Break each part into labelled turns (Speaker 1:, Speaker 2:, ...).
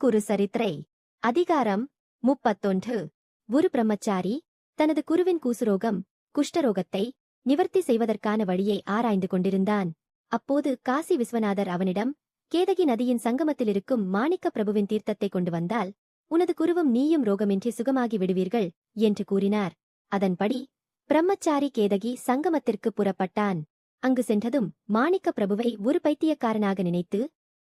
Speaker 1: குரு சரித்திரை. அதிகாரம் முப்பத்தொன்று. குரு பிரம்மச்சாரி தனது குருவின் கூசுரோகம் குஷ்டரோகத்தை நிவர்த்தி செய்வதற்கான வழியை ஆராய்ந்து கொண்டிருந்தான். அப்போது காசி விஸ்வநாதர் அவனிடம் கேதகி நதியின் சங்கமத்திலிருக்கும் மாணிக்க பிரபுவின் தீர்த்தத்தை கொண்டு வந்தால் உனது குருவும் நீயும் ரோகமின்றி சுகமாகி விடுவீர்கள் என்று கூறினார். அதன்படி பிரம்மச்சாரி கேதகி சங்கமத்திற்கு புறப்பட்டான். அங்கு சென்றதும் மாணிக்க பிரபுவை ஒரு பைத்தியக்காரனாக நினைத்து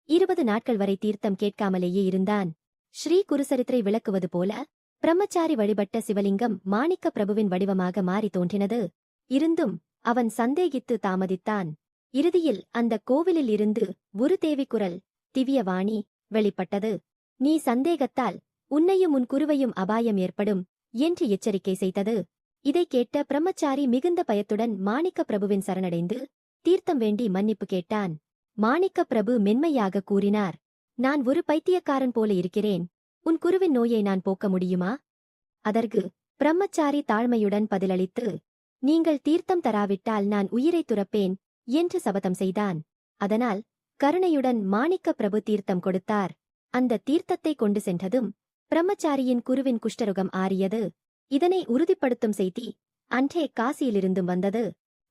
Speaker 1: இருபது நாட்கள் வரை தீர்த்தம் கேட்காமலேயே இருந்தான். ஸ்ரீ குருசரித்திரை விளக்குவது போல பிரம்மச்சாரி வழிபட்ட சிவலிங்கம் மாணிக்க பிரபுவின் வடிவமாக மாறி தோன்றினது. இருந்தும் அவன் சந்தேகித்து தாமதித்தான். இறுதியில் அந்த கோவிலில் இருந்து ஒரு தேவி குரல் திவ்யவாணி வெளிப்பட்டது. நீ சந்தேகத்தால் உன்னையும் உன் குருவையும் அபாயம் ஏற்படும் என்று எச்சரிக்கை செய்தது. இதைக் கேட்ட பிரம்மச்சாரி மிகுந்த பயத்துடன் மாணிக்க பிரபுவின் சரணடைந்து தீர்த்தம் வேண்டி மன்னிப்பு கேட்டான். மாணிக்க பிரபு மென்மையாக கூறினார். நான் ஒரு பைத்தியக்காரன் போல இருக்கிறேன். உன் குருவின் நோயை நான் போக்க முடியுமா? அதற்கு பிரம்மச்சாரி தாழ்மையுடன் பதிலளித்து நீங்கள் தீர்த்தம் தராவிட்டால் நான் உயிரை துறப்பேன் என்று சபதம் செய்தான். அதனால் கருணையுடன் மாணிக்க பிரபு தீர்த்தம் கொடுத்தார். அந்த தீர்த்தத்தை கொண்டு சென்றதும் பிரம்மச்சாரியின் குருவின் குஷ்டருகம் ஆறியது. இதனை உறுதிப்படுத்தும் செய்தி அன்றே காசியிலிருந்தும் வந்தது.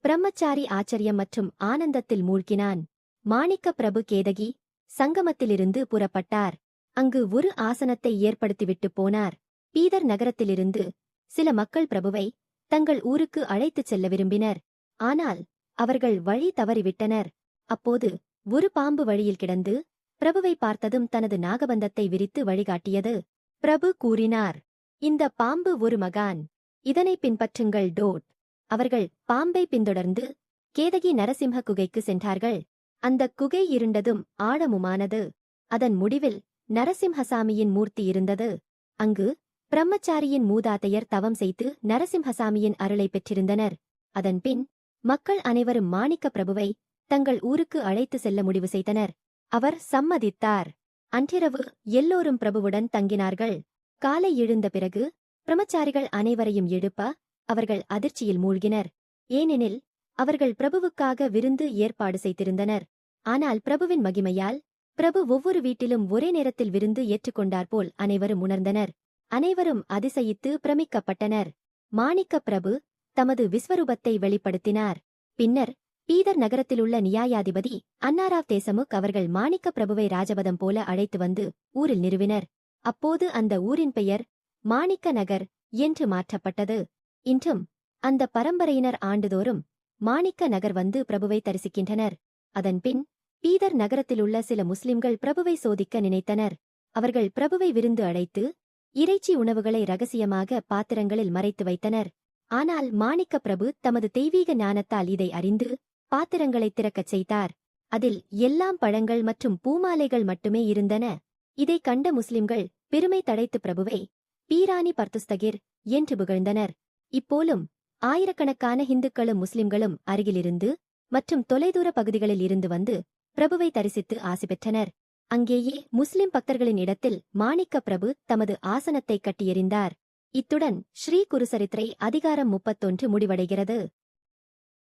Speaker 1: பிரம்மச்சாரி ஆச்சரியம் மற்றும் ஆனந்தத்தில் மூழ்கினான். மாணிக்க பிரபு கேதகி சங்கமத்திலிருந்து புறப்பட்டார். அங்கு ஒரு ஆசனத்தை ஏற்படுத்திவிட்டு போனார். பீதர் நகரத்திலிருந்து சில மக்கள் பிரபுவை தங்கள் ஊருக்கு அழைத்துச் செல்ல விரும்பினர். ஆனால் அவர்கள் வழி தவறிவிட்டனர். அப்போது ஒரு பாம்பு வழியில் கிடந்து பிரபுவை பார்த்ததும் தனது நாகபந்தத்தை விரித்து வழிகாட்டியது. பிரபு கூறினார் இந்த பாம்பு ஒரு மகான். இதனை பின்பற்றுங்கள் டோட். அவர்கள் பாம்பை பின்தொடர்ந்து கேதகி நரசிம்ம குகைக்கு சென்றார்கள். அந்தக் குகை இருண்டதும் ஆழமுமானது. அதன் முடிவில் நரசிம்ஹசாமியின் மூர்த்தி இருந்தது. அங்கு பிரம்மச்சாரியின் மூதாதையர் தவம் செய்து நரசிம்ஹசாமியின் அருளை பெற்றிருந்தனர். அதன்பின் மக்கள் அனைவரும் மாணிக்க பிரபுவை தங்கள் ஊருக்கு அழைத்து செல்ல முடிவு செய்தனர். அவர் சம்மதித்தார். அன்றிரவு எல்லோரும் பிரபுவுடன் தங்கினார்கள். காலை எழுந்த பிறகு பிரம்மச்சாரிகள் அனைவரையும் எழுப்ப அவர்கள் அதிர்ச்சியில் மூழ்கினர். ஏனெனில் அவர்கள் பிரபுவுக்காக விருந்து ஏற்பாடு செய்திருந்தனர். ஆனால் பிரபுவின் மகிமையால் பிரபு ஒவ்வொரு வீட்டிலும் ஒரே நேரத்தில் விருந்து ஏற்றுக்கொண்டார்போல் அனைவரும் உணர்ந்தனர். அனைவரும் அதிசயித்து பிரமிக்கப்பட்டனர். மாணிக்க பிரபு தமது விஸ்வரூபத்தை வெளிப்படுத்தினார். பின்னர் பீதர் நகரத்திலுள்ள நியாயாதிபதி அன்னாராவ் தேசமுக் அவர்கள் மாணிக்க பிரபுவை ராஜபதம் போல அழைத்து வந்து ஊரில் நிறுவினர். அப்போது அந்த ஊரின் பெயர் மாணிக்க நகர் என்று மாற்றப்பட்டது. இன்றும் அந்த பரம்பரையினர் ஆண்டுதோறும் மாணிக்க நகர் வந்து பிரபுவை தரிசிக்கின்றனர். அதன்பின் பீதர் நகரத்திலுள்ள சில முஸ்லிம்கள் பிரபுவை சோதிக்க நினைத்தனர். அவர்கள் பிரபுவை விருந்து அழைத்து இறைச்சி உணவுகளை ரகசியமாக பாத்திரங்களில் மறைத்து வைத்தனர். ஆனால் மாணிக்க பிரபு தமது தெய்வீக ஞானத்தால் இதை அறிந்து பாத்திரங்களை திறக்கச் செய்தார். அதில் எல்லாம் பழங்கள் மற்றும் பூமாலைகள் மட்டுமே இருந்தன. இதைக் கண்ட முஸ்லிம்கள் பெருமை தடைத்து பிரபுவை பீராணி பர்துஸ்தகிர் என்று புகழ்ந்தனர். இப்போலும் ஆயிரக்கணக்கான ஹிந்துக்களும் முஸ்லிம்களும் அருகிலிருந்து மற்றும் தொலைதூர பகுதிகளில் இருந்து வந்து பிரபுவை தரிசித்து ஆசி பெற்றனர். அங்கேயே முஸ்லிம் பக்தர்களின் இடத்தில் மாணிக்க பிரபு தமது ஆசனத்தை கட்டியெறிந்தார். இத்துடன் ஸ்ரீ குருசரித்திரை அதிகாரம் முப்பத்தொன்று முடிவடைகிறது.